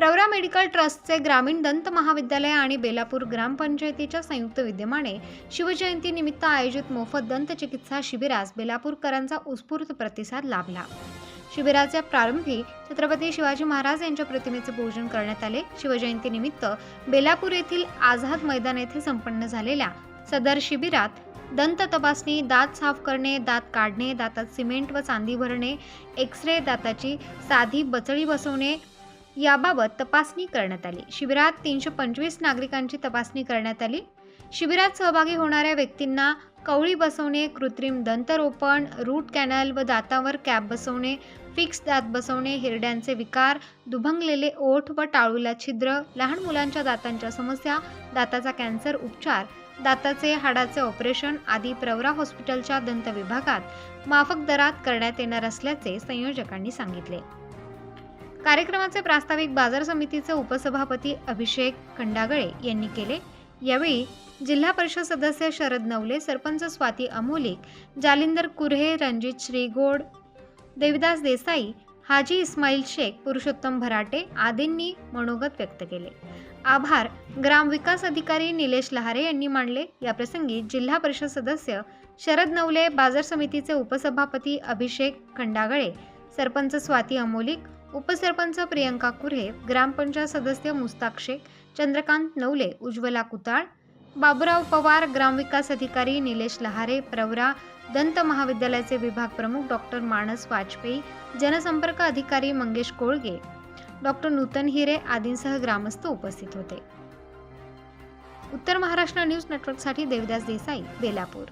Pravara medical ट्रस्टचे ग्रामीण दंत महाविद्यालय आणि बेलापूर ग्रामपंचायतीच्या संयुक्त विद्यमाने शिवजयंतीनिमित्त आयोजित मोफत दंत चिकित्सा शिबिरास बेलापूरकरांचा उत्स्फूर्त प्रतिसाद लाभला. शिबिराच्या प्रारंभी छत्रपती शिवाजी महाराज यांच्या प्रतिमेचे पूजन करण्यात आले. शिवजयंतीनिमित्त बेलापूर येथील आझाद मैदान येथे संपन्न झालेल्या सदर शिबिरात दंत तपासणी दात साफ करणे दात काढणे दातात सिमेंट व चांदी भरणे एक्स रे दाताची साधी बचळी बसवणे याबाबत तपासणी करण्यात आली. शिबिरात तीनशे पंचवीस नागरिकांची तपासणी करण्यात आली. शिबिरात सहभागी होणाऱ्या व्यक्तींना कवळी बसवणे कृत्रिम दंतरोपण रूट कॅनल व दातावर कॅप बसवणे फिक्स दात बसवणे हिरड्यांचे विकार दुभंगलेले ओठ व टाळूला छिद्र लहान मुलांच्या दातांच्या समस्या दाताचा कॅन्सर उपचार दाताचे हाडाचे ऑपरेशन आदी प्रवरा हॉस्पिटलच्या दंत विभागात माफक दरात करण्यात येणार असल्याचे संयोजकांनी सांगितले. कार्यक्रमाचे प्रास्ताविक बाजार समितीचे उपसभापती अभिषेक खंडागळे यांनी केले. यावेळी जिल्हा परिषद सदस्य शरद नवले सरपंच स्वाती अमोलिक जालिंदर कुर्हे रणजित श्रीगोड देविदास देसाई हाजी इस्माईल शेख पुरुषोत्तम भराटे आदींनी मनोगत व्यक्त केले. आभार. ग्रामविकास अधिकारी निलेश लहारे यांनी मांडले. याप्रसंगी जिल्हा परिषद सदस्य शरद नवले बाजार समितीचे उपसभापती अभिषेक खंडागळे सरपंच स्वाती अमोलिक उपसरपंच प्रियंका कुऱ्हे ग्रामपंचायत सदस्य मुस्ताक शेख चंद्रकांत नवले उज्ज्वला कुताळ बाबुराव पवार ग्रामविकास अधिकारी निलेश लहारे प्रवरा दंत महाविद्यालयाचे विभाग प्रमुख डॉक्टर मानस वाजपेयी जनसंपर्क अधिकारी मंगेश कोळगे डॉक्टर नूतन हिरे आदींसह ग्रामस्थ उपस्थित होते. उत्तर महाराष्ट्र न्यूज नेटवर्कसाठी देवदास देसाई बेलापूर.